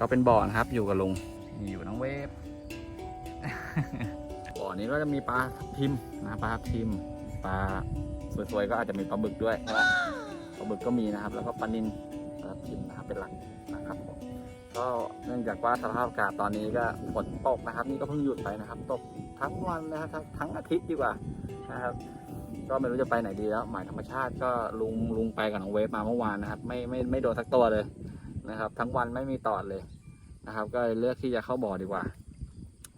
ก็เป็นบ่อนะครับ อยู่กับลุงนี่อยู่น้องเวฟบ่อนี้ก็จะมีปลาทับทิมนะปลาทับทิมปลาสวยๆก็อาจจะมีปลาบึกด้วยใช่ไหมปลาบึกก็มีนะครับ แล้วก็ปลานินปลาทับทิมนะครับเป็นหลักนะครับผมก็เนื่องจากว่าสภาพอากาศตอนนี้ก็ฝนตกนะครับ นี่ก็เพิ่งหยุดไปนะครับ ตกทั้งวันนะครับทั้งทั้งอาทิตย์ดีกว่านะครับ ก็ไม่รู้จะไปไหนดีแล้วหมายธรรมชาติก็ลุงลุงไปกับน้องเวฟมาเมื่อวานนะครับ ไม่ไม่ไม่โดนสักตัวเลย นะครับ ทั้งวันไม่มีตอดเลยนะครับ ก็เลยเลือกที่จะเข้าบ่อดีกว่า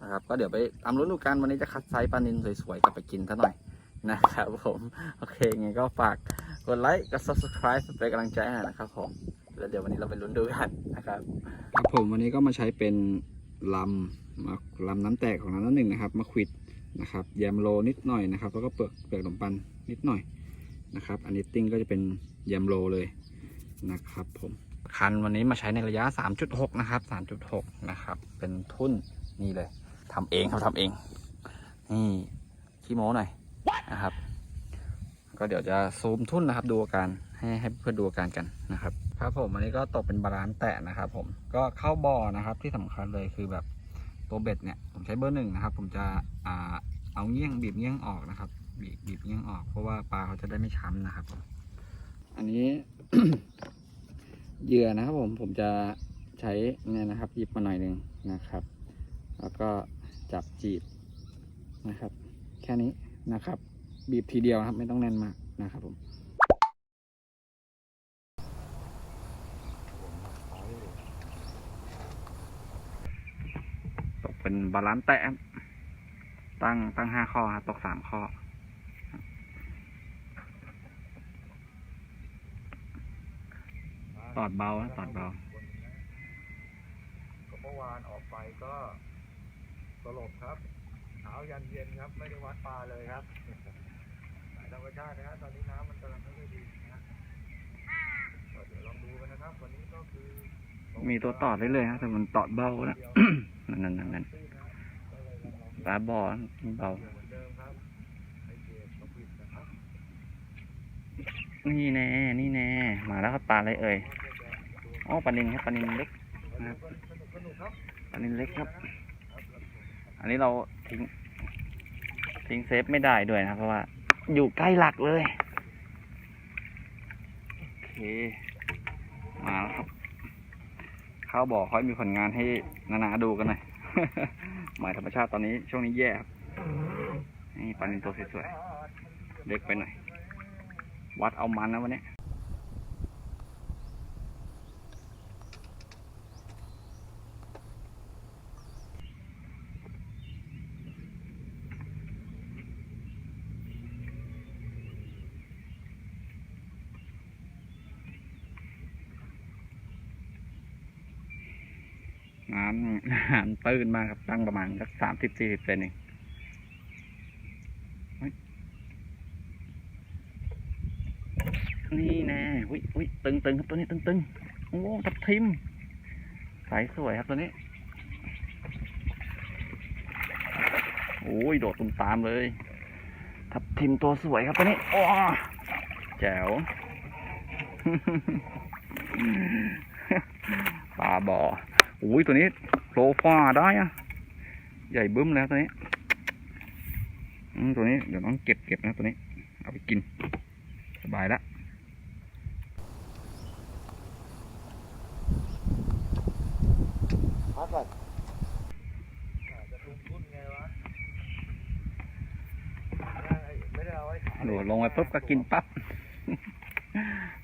นะครับ ก็เดี๋ยวไปตามรุ่นดูกันวันนี้จะคัดไซส์ปลานินสวยๆกลับไปกินซะหน่อยนะครับผมโอเคงั้ก็ฝากกดไลค์กด subscribe เป็นกำลังใจให้นะครับผมแล้วเดี๋ยววันนี้เราไปลุ้นดูกันนะครับครับผมวันนี้ก็มาใช้เป็นลำมาลำน้ำแตกของน้ำน้ำหนึ่งนะครับมาควิดนะครับแยมโลนิดหน่อยนะครับ แล้วก็เปลือกเปลือกขนมปังนิดหน่อยนะครับ อันนี้ติ้งก็จะเป็นแยมโลเลยนะครับผม คันวันนี้มาใช้ในระยะ 3.6 นะครับ 3.6 นะครับ เป็นทุ่นนี่เลยทำเองครับทำเอง นี่ขี้โม้หน่อยนะครับ ก็เดี๋ยวจะซูมทุ่นนะครับ ดูอาการให้ให้เพื่อนดูอาการกันนะครับครับผมอันนี้ก็ตกเป็นบาลานซ์แตะนะครับ ผมก็เข้าบ่อนะครับที่สำคัญเลยคือแบบตัวเบ็ดเนี่ยผมใช้เบอร์หนึ่งนะครับ ผมจะอ่าเอาเงี้ยงบีบเงี้ยงออกนะครับ บีบบีบเงี้ยงออกเพราะว่าปลาเขาจะได้ไม่ช้ำนะครับผมอันนี้ เหยื่อนะครับผมผมจะใช้เนี่ยนะครับหยิบมาหน่อยหนึ่งนะครับ แล้วก็จับจีบนะครับ แค่นี้นะครับ บีบทีเดียวครับไม่ต้องแน่นมากนะครับผมตกเป็นบาลานซ์แตะครับตั้งตั้งห้าข้อครับตกสามข้อ ตอดเบานะตอดเบาก็เมื่อวานออกไปก็สลบครับเช้ายันเย็นครับ ไม่ได้วัดปลาเลยครับสายธรรมชาตินะครับตอนนี้น้ำมันกำลังไม่ค่อยดีนะก็เดี๋ยวลองดูกันนะครับ วันนี้ก็คือมีตัวตอดเรื่อยๆครับแต่มันตอดเบานะนั่นนั่นนั่นนั่นตื้นนะก็เลยลองลองปลาบ่อมันเบา เหมือนเดิมครับไอเกตกับปิดนะครับ นี่แน่ นี่แน่ มาแล้วครับปลาอะไรเอ่ยอ๋อปลานินครับปลานินเล็กนุกสนุกครับปลานินเล็กครับ อันนี้เราทิ้งทิ้งเซฟไม่ได้ด้วยนะครับ เพราะว่า อยู่ใกล้หลักเลย โอเค มาแล้วครับ เข้าบ่อค่อยมีผลงานให้นานาดูกันหน่อยหมายธรรมชาติตอนนี้ช่วงนี้แย่ครับ นี่ปลานินตัวสวยๆเล็กไปหน่อย วัดเอามันนะวันนี้น้ำน้ำตื้นมากครับ ตั้งประมาณสักสามสิบสี่สิบเซนเองเฮ้ยนี่แน่ อุ้ยอุ้ยตึงตึงครับตัวนี้ตึงตึงโอ้ทับทิมสายสวยครับตัวนี้โอ้ยโดดตุ้มตามเลย ทับทิมตัวสวยครับตัวนี้โอ้แจ๋วปลาบ่ออุ้ยตัวนี้โปรฟ้าได้อะใหญ่บึ้มแล้วตัวนี้ตัวนี้เดี๋ยวต้องเก็บเก็บนะตัวนี้ เอาไปกิน สบายละ พักก่อนอาจจะทุ่มทุนไงวะไม่ได้เอาไว้ขาย โดดลงไปุ๊บก็กินปั๊บ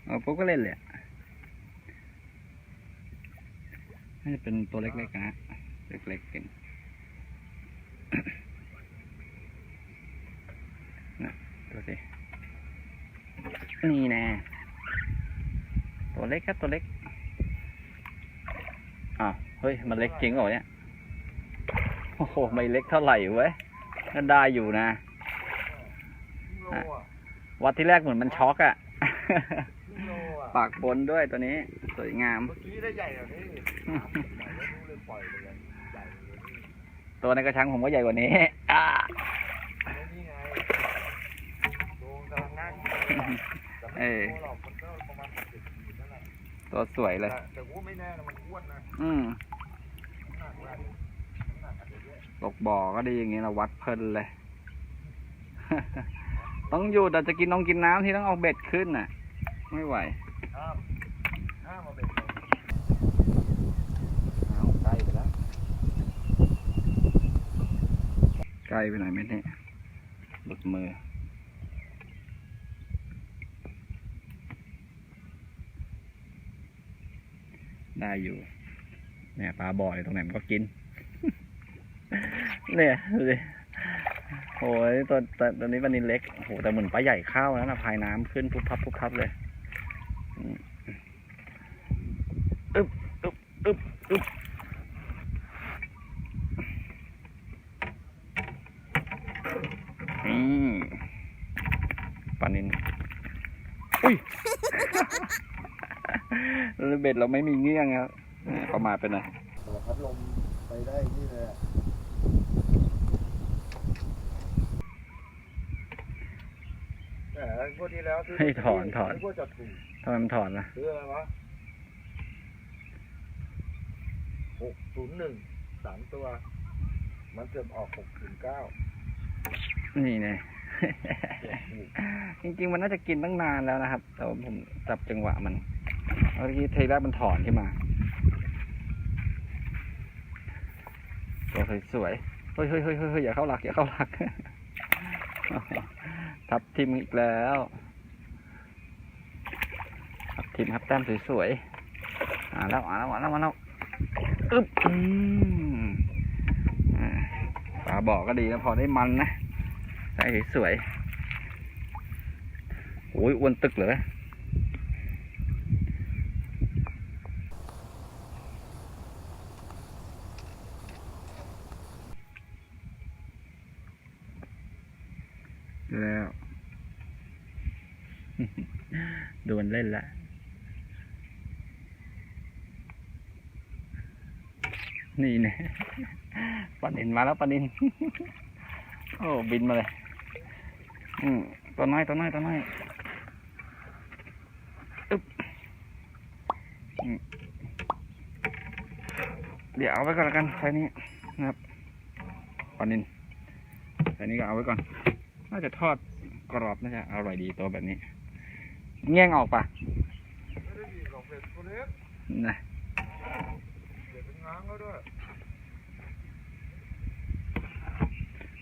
เอาปุ๊บก็เล่นเลยอะน่าจะเป็นตัวเล็กๆนะเล็กๆกินนะดูสินี่แน่ตัวเล็กครับตัวเล็กอ้าวเฮ้ย มันเล็กจริงเหรอเนี่ยโอ้โห ไม่เล็กเท่าไหร่เว้ยก็ได้อยู่นะ วัดที่แรกเหมือนมันช็อกอะโลอะปากบนด้วยตัวนี้ สวยงาม เมื่อกี้ได้ใหญ่กว่านี้ใหญ่ไม่รู้เลยปล่อยเลยกันใหญ่เลยนี่ตัวในกระชังผมก็ใหญ่กว่านี้อ่าแล้วนี่ไงโดนกำลังนั่งแต่ไม่โตหรอกมันก็ประมาณหกสิบขีดนั่นแหละตัวตัวสวยเลยแต่แต่ว่าไม่แน่นะมันอ้วนนะ อืมน้ำหนักแรงน้ำหนักอาจจะเยอะตกบ่อก็ดีอย่างงี้เราวัดเพลินเลย ต้องอยู่แต่จะกินน้องกินน้ำที่ต้องเอาเบ็ดขึ้นน่ะ ไม่ไหวห้ามห้ามมาเป็นเลยเอาใกล้ไปแล้วใกล้ไปหน่อยไหมเนี่ยหลุดมือได้อยู่เนี่ยปลาบ่อยตรงไหนมันก็กิน เนี่ยดูดิ โอ้ยตัวตัวนี้ปลานินเล็กโอ้โหแต่เหมือนปลาใหญ่เข้าแล้วนะพายน้ำขึ้นพุบพับพุบพับเลยอึบอึบอึบอึบนี่ปลานินอุ้ยเบ็ดเราไม่มีเงี้ยงครับเนี่ยประมาทไปหน่อยแต่พัดลมไปได้นี่เลย อะแต่งวดที่แล้วซื้ให้ถอนถอนนึกว่าจะถูกทำไมมันถอนล่ะซื้ออะไรวะหกศูนย์หนึ่งสามตัว มันเกือบออกหกศูนย์เก้านี่ไง จริงๆ มันน่าจะกินตั้งนานแล้วนะครับ แต่ว่าผมจับจังหวะมันเมื่อกี้เทแรกมันถอนขึ้นมา ตัวสวยๆเฮ้ยเฮ้ยเฮ้ยเฮ้ยอย่าเข้าหลักอย่าเข้าหลัก ทับทิมอีกแล้วทับทิมครับแต้มสวยๆอ่าแล้วอ่าแล้วอ่าแล้วมาแล้วอึ๊บอืมอ่าปลาบ่อกก็ดีนะพอได้มันนะใส่สวยๆโอ้ยอ้วนตึกเลย แล้ว โดนเล่นละนี่เนี่ยปลานินมาแล้วปลานิน โอ้บินมาเลย อืมตัวน้อยตัวน้อยตัวน้อยอึ๊บเดี๋ยวเอาไว้ก่อนละกันไซส์นี้นะครับปลานินไซส์นี้ก็เอาไว้ก่อน น่าจะทอดกรอบน่าจะอร่อยดีตัวแบบนี้ แง่งออกปะนะ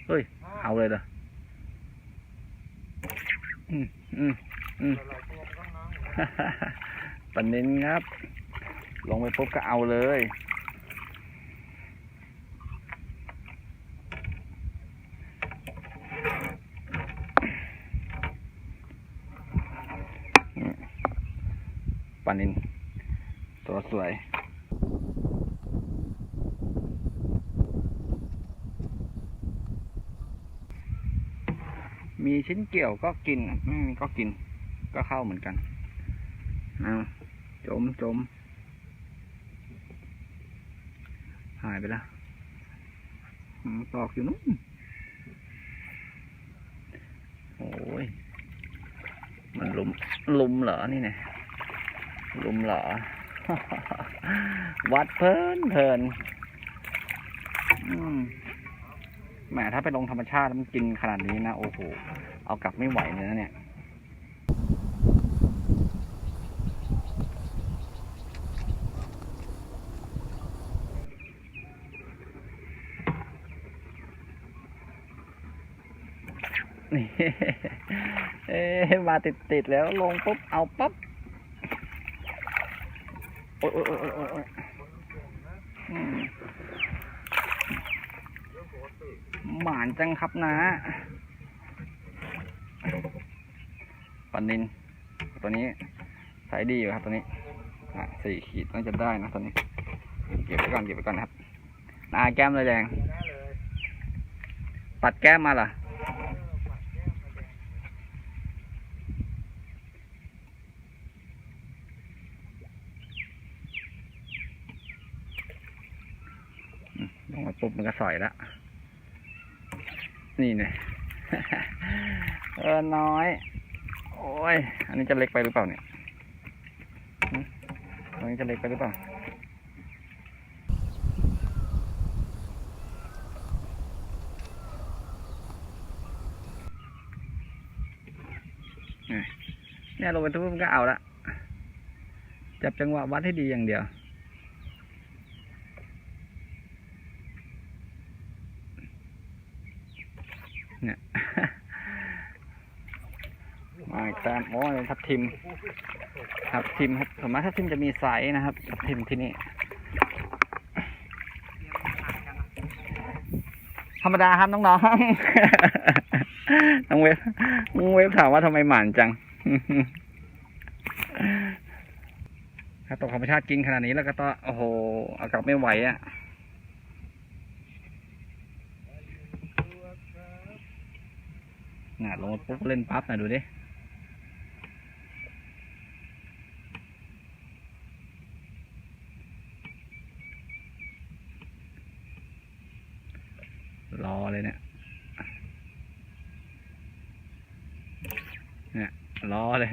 เฮ้ย เอาเลยเหรออืมอืมอืมหลายๆตัวมันก็ง้างอยู่นะปนินครับ ลงไปปุ๊บก็เอาเลย ปลานินตัวสวย มี ชิ้นเกี่ยวก็กินไม่มีก็กิน ก็เข้าเหมือนกันเอาจมจมหายไปแล้วตอกอยู่นู้นโอ้ย มันลุมลุมเหรอนี่เนี่ยลุมเหรอ วัดเพลินเพลินอืม แหมถ้าไปลงธรรมชาติมันกินขนาดนี้นะโอ้โหเอากลับไม่ไหวเลยนะเนี่ยนี่เอ๊มาติดติดๆแล้วลงปุ๊บเอาปั๊บ โอ้ยโอ้ยโอ้ยโอ้ยโอ้ยอืม เรื่องปกติ หมานจังครับนะปันนิน ตัวนี้ใช้ดีอยู่ครับตัวนี้สี่ขีดน่าจะได้นะตัวนี้ เก็บไว้ก่อนเก็บไว้ก่อนครับนาแก้มเลยแดง ปัดแก้มมาเหรอเออปัดแก้มมาแดงลงมาปุ๊บมันก็สอยละ นี่เนี่ยเออน้อย โอ้ย อันนี้จะเล็กไปหรือเปล่าเนี่ยหึรงนี้จะเล็กไปหรือเปล่าเนี่ยลงไปทุบมันก็เอาละ จับจังหวะวัดให้ดีอย่างเดียว เนี่ย มา อีกแต้มโอ้ทับทิมทับทิมครับส่วนมากทับทิมจะมีไซส์นะครับทับทิมที่นี่ธรรมดาครับน้องๆน้องเวฟน้องเวฟถามว่าทำไมหมานจังถ้าตกธรรมชาติกินขนาดนี้แล้วก็ต้องโอ้โหเอากลับไม่ไหวอะ่ะน่ะลงมาปุ๊บเล่นปั๊บนะดูดิ รอเลยเนี่ยเนี่ยรอเลย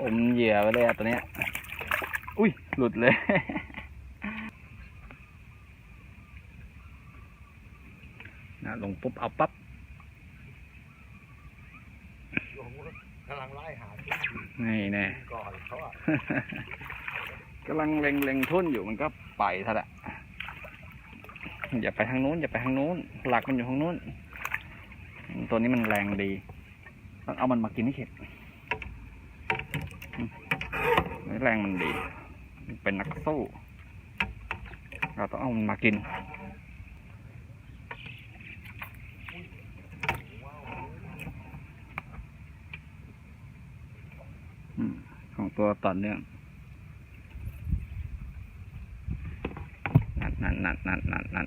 อมเหยื่อไปเลยอะตัวเนี้ย อุ้ย หลุดเลย นะลงปุ๊บ เอาปั๊บหลงกำลังไล่หาที่อยู่นี่แน่ก่อนเขาอะกำลังเล็งเล็งทุ่นอยู่มันก็ไปซะละ อย่าไปทางนู้นอย่าไปทางนู้น หลักมันอยู่ทางนู้น ตัวนี้มันแรงดีต้องเอามันมากินให้เข็ดอืมแรงมันดี เป็นนักสู้ เราต้องเอามันมากินของตัวต่อเนื่อง นั่นนั่นนั่นนั่นนั่น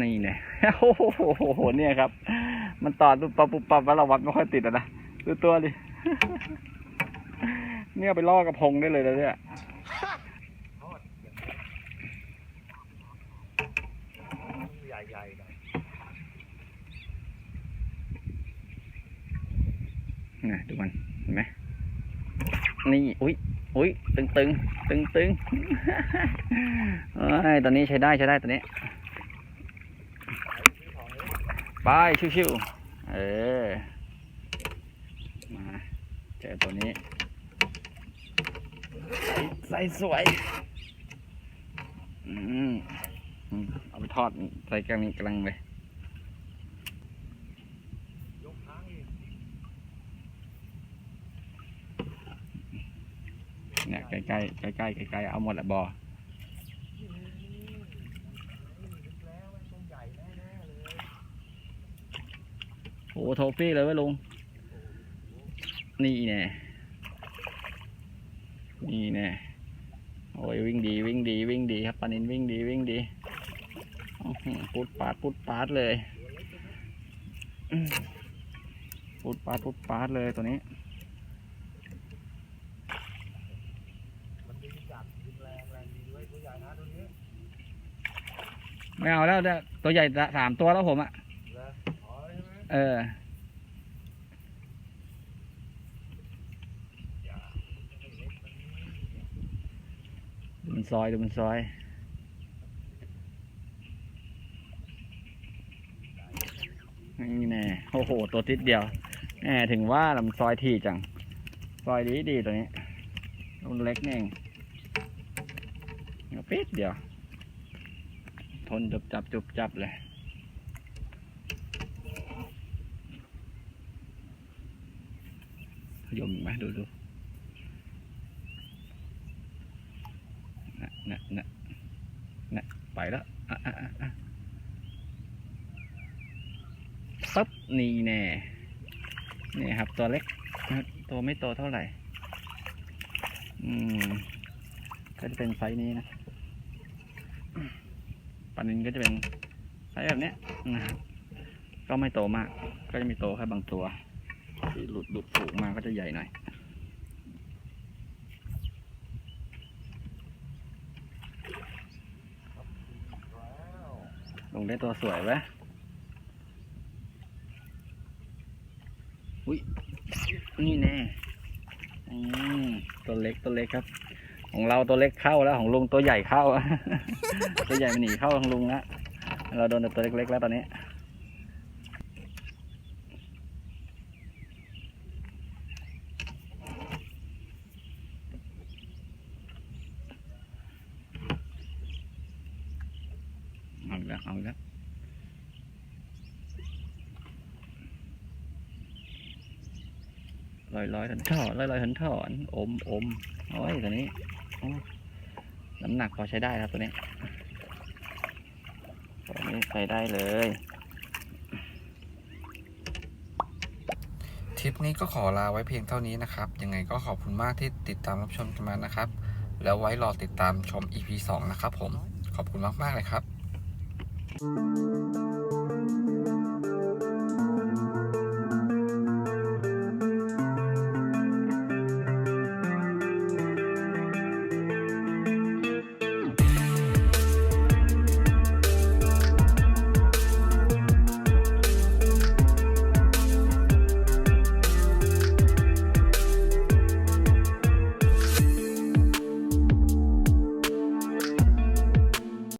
นี่เนี่ยโอ้โหเนี่ยครับ มันต่อปุ๊บปั๊บปุ๊บปั๊บแล้วเราวัดไม่ค่อยติดอะนะดูตัวดิเนี่ยไปล่อกระพงได้เลยนะเนี่ยทอดใหญ่ๆนะดูมันเห็นไหมนี่ อุ้ย อุ้ยตึงตึงตึงตึงเอ้ยตอนนี้ใช้ได้ใช้ได้ตอนนี้ ไปชิวๆเออมาเจอตัวนี้ใส่สวยอืมอืมเอาไปทอดใส่กลางนี้กลังเลยกค้างอีก เนี่ย ใกล้ใกล้ใกล้ใกล้ใกล้ๆเอาหมดแหละบอนึกแล้วมันต้องใหญ่แน่ๆเลยโอ้โทฟี่เลยเว้ยลุง นี่แน่นี่แน่โอ้ยวิ่งดีวิ่งดีวิ่งดีครับปานินวิ่งดีวิ่งดีอื้อหือปุดปาดปุดปาดเลยอื้อปุดปาดปุดปาดเลยตัวนี้ดีจัดยิงแรงแรงดีด้วยตัวใหญ่นะตัวนี้ ไม่เอาแล้วเนี่ยตัวใหญ่ละสามตัวแล้วผมอะเหรออ๋อใช่ไหมเอออย่าไม่เล็กมันดูมันซอยดูมันซอย นี่แน่โอ้โห ตัวติดเดียวแหมถึงว่าลำซอยทีจัง ซอยดีดีตัวนี้มันเล็กนี่เองเอาปิดเดียว ทนจุบจับจุบจับเลยยมอีกไหมดูดูนะนะนะนะไปแล้วอะอะอะอะปั๊บนี่แน่นี่ครับตัวเล็กตัวไม่โตเท่าไหร่ อืม ก็จะเป็นไซส์นี้นะ ปลานินก็จะเป็นไซส์แบบนี้นะครับก็ไม่โตมาก ก็จะมีโตแค่บางตัว ที่หลุดหลุดฝูงมาก็จะใหญ่หน่อยลงได้ตัวสวยไหมอุ้ยนี่แน่ตัวเล็กตัวเล็กครับ ของเราตัวเล็กเข้าแล้วของลุงตัวใหญ่เข้า ตัวใหญ่มันหนีเข้าของลุงละเราโดนแต่ตัวเล็กๆแล้วตอนนี้เอาแล้วเอาแล้วลอยลอยๆถอนถอนลอยลอยๆถอนถอนอมอมโอ้ยตัวนี้ น้ำหนักพอใช้ได้ครับตัวนี้ตัวนี้ใช้ได้เลยทริปนี้ก็ขอลาไว้เพียงเท่านี้นะครับ ยังไงก็ขอบคุณมากที่ติดตามรับชมกันมานะครับ แล้วไว้รอติดตามชม EP 2 นะครับผม ขอบคุณมาก ๆ เลยครับ